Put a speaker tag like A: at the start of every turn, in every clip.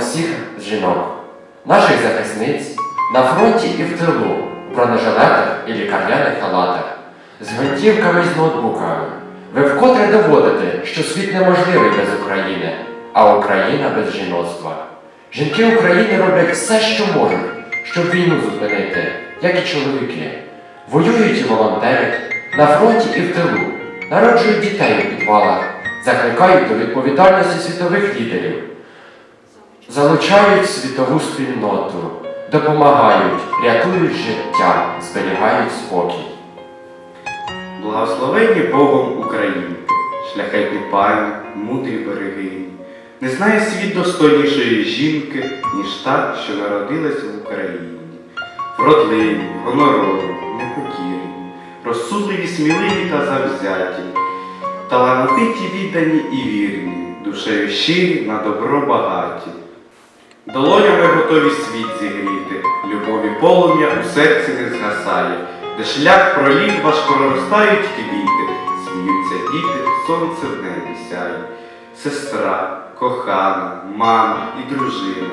A: всіх жінок, наших захисниць на фронті і в тилу, в бронежилетах і лікарняних халатах, з гвинтівками і з ноутбуками. Ви вкотре доводите, що світ неможливий без України, а Україна без жіноцтва. Жінки України роблять все, що можуть, щоб війну зупинити, як і чоловіки. Воюють і волонтерять на фронті і в тилу, народжують дітей у підвалах, закликають до відповідальності світових лідерів, залучають світову спільноту, допомагають, рятують життя, зберігають спокій.
B: Благословенні Богом Українки, шляхетні пані, мудрі берегині. Не знає світ достойнішої жінки, ніж та, що народилась в Україні. Вродливі, гонорові, непокірні, розсудливі, сміливі та завзяті, талановиті, віддані і вірні, душею щирі на добро багаті. Долонями готові світ зігріти, любові полум'я у серці не згасає, де шлях проліт ваш проростають квіти, сміються діти, сонце в небі сяє. Сестра, кохана, мама і дружина,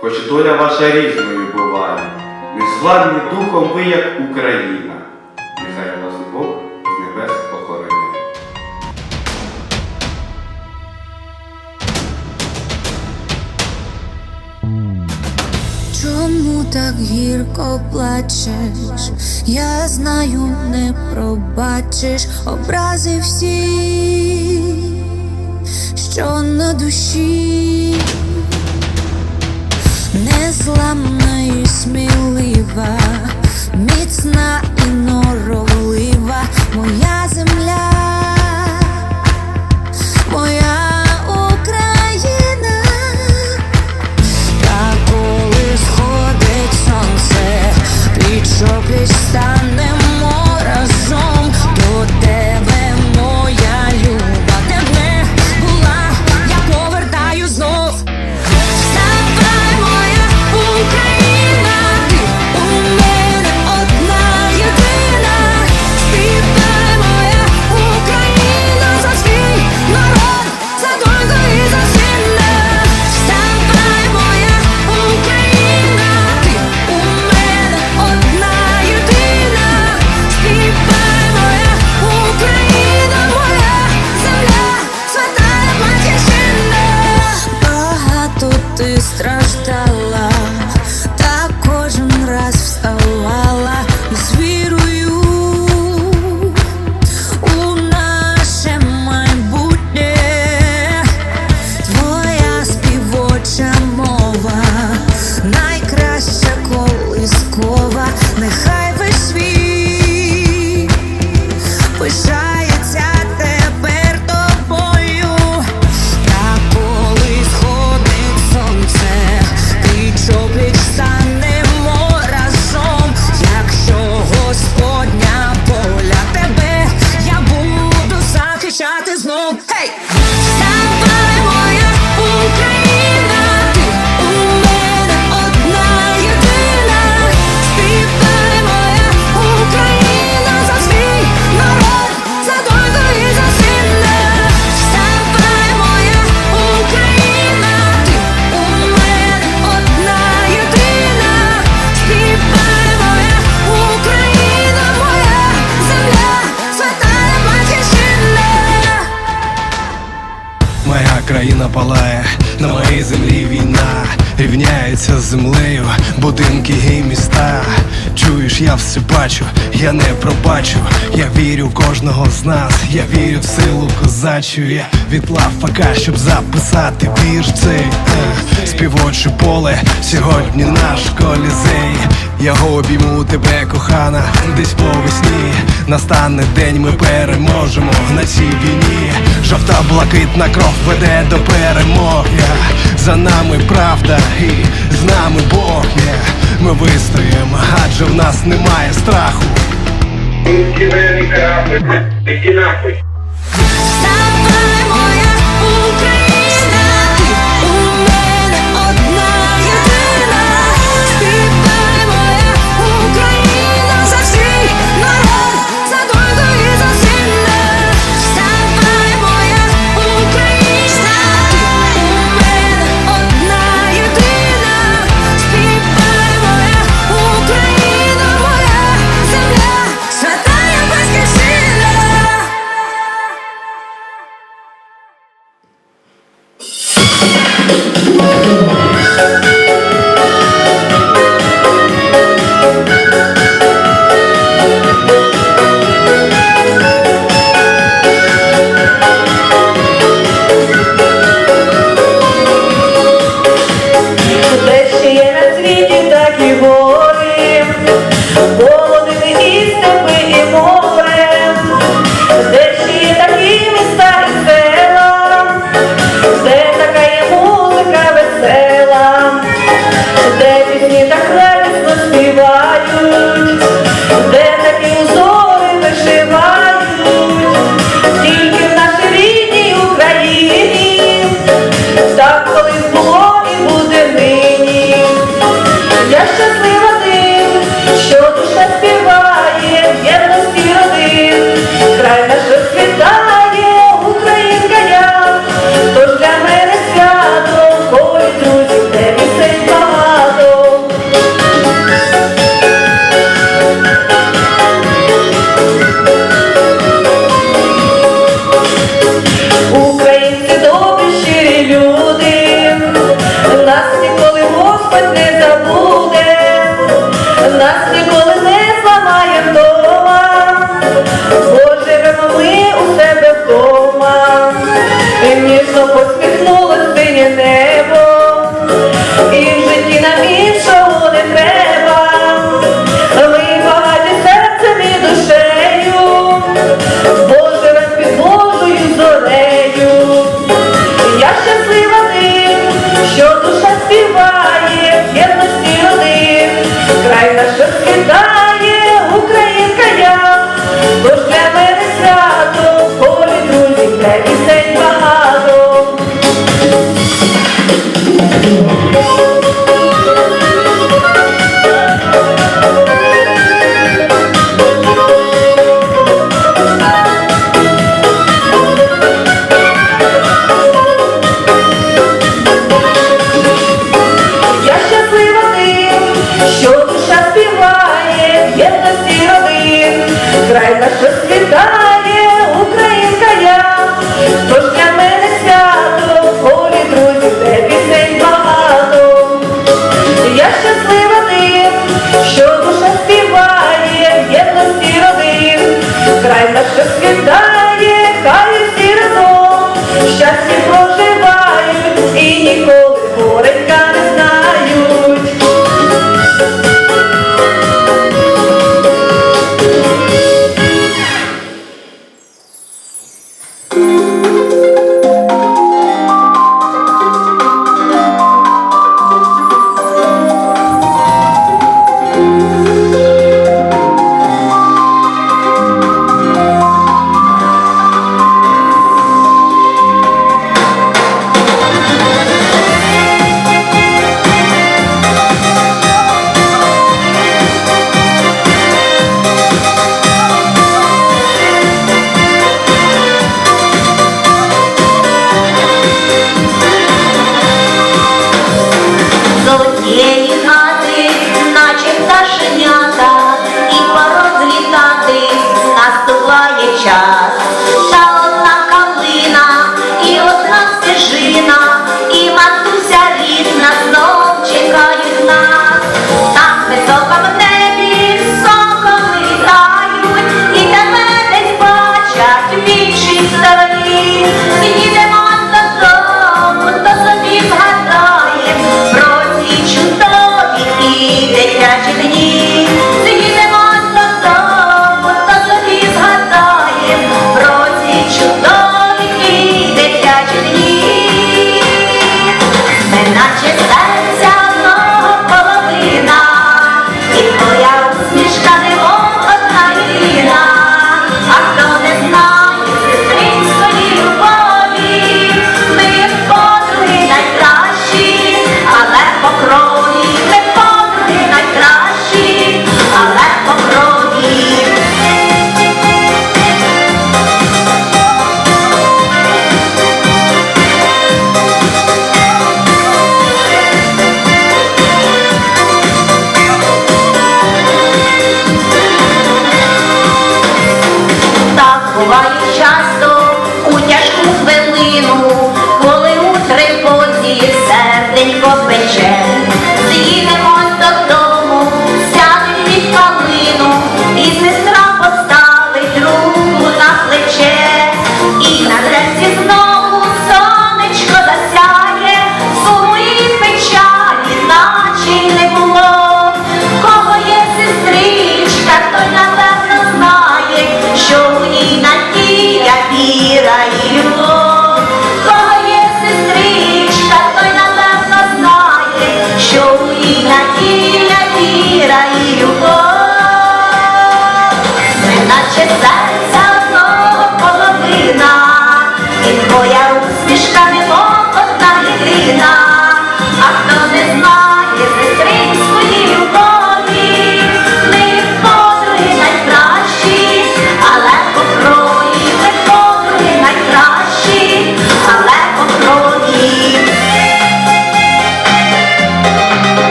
B: хоч доля ваша різною буває, незламні духом ви, як Україна,
C: гірко плачеш? Я знаю, не пробачиш образи всі, що на душі, незламна і смілива, міцна і норовлива, моя земля,
D: бачу, я не пробачу. Я вірю в кожного з нас, я вірю в силу козачу. Я відлав фака, щоб записати вірш цей е, співоче поле. Сьогодні наш колізей. Я обійму тебе, кохана, десь по весні. Настане день, ми переможемо на цій війні. Жовта блакитна кров веде до перемоги. За нами правда і з нами Бог є. Ми вистоїмо, адже в нас немає страху.
C: Вставай, у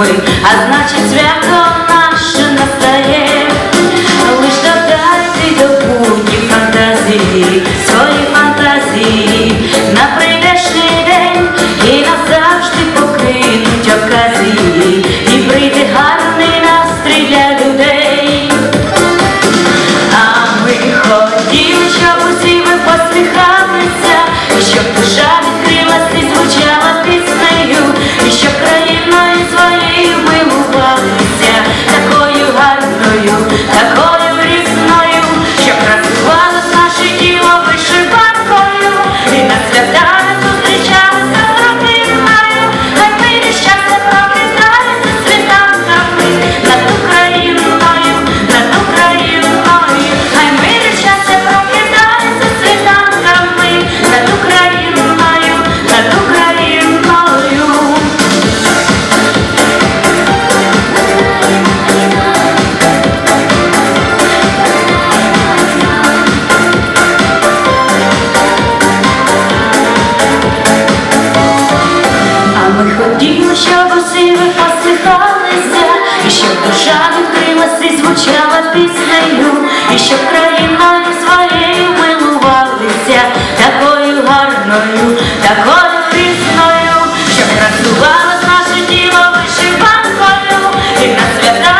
E: ми, такою різною, щоб красувалось наше тіло вишиванкою, і на свята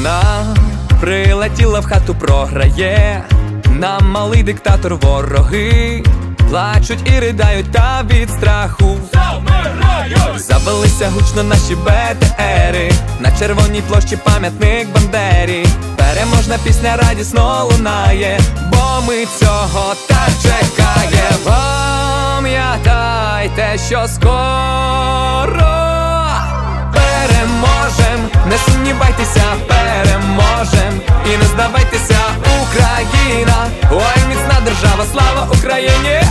F: Новина прилетіла в хату, програє. Нам малий диктатор вороги плачуть і riдають та від страху. Завелися гучно наші БТРи На червоній площі пам'ятник Бандері Переможна пісня радісно лунає, бо ми цього так чекає. Пам'ятайте, що скоро переможем, не сумнівайтеся, переможем. І не здавайтеся, Україна, ой, міцна держава, слава Україні!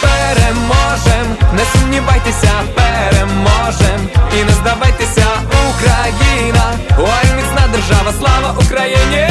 F: Переможем, не сумнівайтеся, переможем. І не здавайтеся, Україна, ой, міцна держава, слава Україні!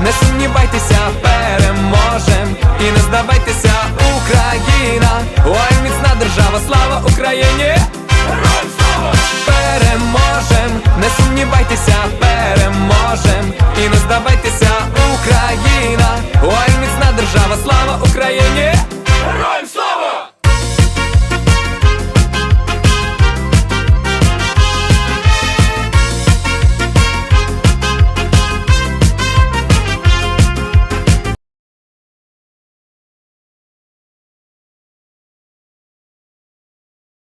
F: не сумнівайтеся, переможем. І не здавайтеся, Україна, ой, міцна держава, слава Україні, переможем, не сумнівайтеся, переможем. І не здавайтеся, Україна, ой, міцна держава, слава Україні.